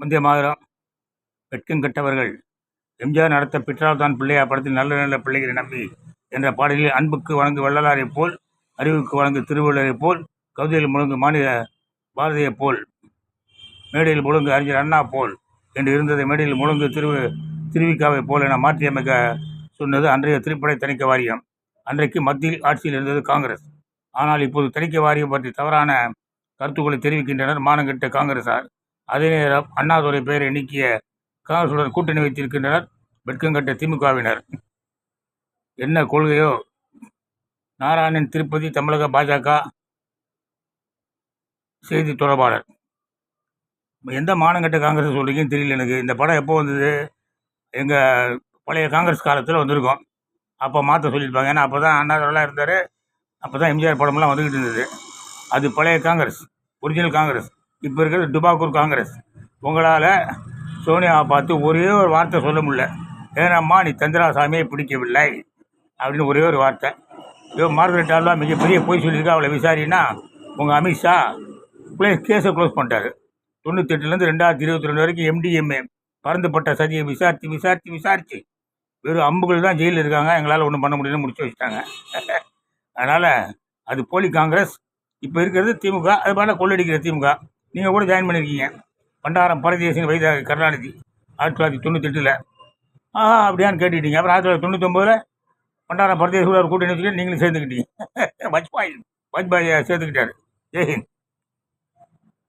முந்தைய மாதம் வெட்கம் கெட்டவர்கள் எம்ஜிஆர் நடத்த பெற்றால் தான் பிள்ளையா படத்தில் நல்ல நல்ல பிள்ளைகளை நம்பி என்ற பாடலில் அன்புக்கு வழங்கு வள்ளலாரைப் போல் அறிவுக்கு வழங்கு திருவள்ளுவரைப் போல் கவிதையில் முழங்கு மாநில பாரதியைப் போல் மேடையில் முழங்கு அறிஞர் அண்ணா போல் என்று இருந்ததை மேடையில் முழங்கு திரு திருவிக்காவை போல் என மாற்றியமைக்க சொன்னது அன்றைய திருப்படை தணிக்கை வாரியம். அன்றைக்கு மத்தியில் ஆட்சியில் இருந்தது காங்கிரஸ். ஆனால் இப்போது தணிக்கை வாரியம் பற்றி தவறான கருத்துக்களை தெரிவிக்கின்றனர் மானங்கெட்ட காங்கிரசார். அதே நேரம் அண்ணாதுரை பெயரை நீக்கிய காங்கிரசுடன் கூட்டணி வைத்திருக்கின்றனர் வெட்கங்கட்ட திமுகவினர். என்ன கொள்கையோ? நாராயணன் திருப்பதி தமிழக பாஜக செய்தி தொடர்பாளர். எந்த மானங்கட்ட காங்கிரஸ் சொல்கிறீங்கன்னு தெரியல எனக்கு. இந்த படம் எப்போ வந்தது? எங்கள் பழைய காங்கிரஸ் காலத்தில் வந்திருக்கோம். அப்போ மாற்ற சொல்லியிருப்பாங்க. ஏன்னா அப்போ தான் அண்ணாதுரெல்லாம் இருந்தார். அப்போ தான் எம்ஜிஆர் படமெல்லாம் வந்துக்கிட்டு இருந்தது. அது பழைய காங்கிரஸ் ஒரிஜினல் காங்கிரஸ். இப்போ இருக்கிறது டுபாக்கூர் காங்கிரஸ். உங்களால் சோனியாவை பார்த்து ஒரே ஒரு வார்த்தை சொல்ல முடியல. ஏனம்மா நீ சந்திராசாமியை பிடிக்கவில்லை அப்படின்னு ஒரே ஒரு வார்த்தை. ஐயோ மார்கரெட் ஆல்வா மிகப்பெரிய பொய் சொல்லியிருக்கா. அவளை விசாரின்னா உங்கள் அமித்ஷா ப்ளே கேஸை க்ளோஸ் பண்ணிட்டாரு. தொண்ணூத்தெட்டுலேருந்து ரெண்டாயிரத்தி இருபத்தி ரெண்டு வரைக்கும் எம்டிஎம்ஏ பறந்துப்பட்ட சதியை விசாரித்து விசாரித்து விசாரித்து வெறும் அம்புகள் தான் ஜெயிலில் இருக்காங்க. எங்களால் ஒன்றும் பண்ண முடியலன்னு முடிச்சு வச்சுட்டாங்க. அதனால் அது போலி காங்கிரஸ். இப்போ இருக்கிறது திமுக. அது மேலே கொள்ளடிக்கிற திமுக. நீங்கள் கூட ஜாயின் பண்ணியிருக்கீங்க பண்டாரம் பரதேசம் வைத்த கருணாநிதி ஆயிரத்தி தொள்ளாயிரத்தி தொண்ணூத்தெட்டில். ஆ அப்படியான்னு கேட்டுக்கிட்டீங்க. அப்புறம் ஆயிரத்தி தொள்ளாயிரத்தி தொண்ணூத்தொம்பதில் பண்டாரம் பரதேச கூட ஒரு கூட்டணி வச்சுக்கிட்டு நீங்களும் சேர்ந்துக்கிட்டீங்க. வாஜ்பாய் வாஜ்பாய் சேர்த்துக்கிட்டாரு. ஜெய்ஹிந்த்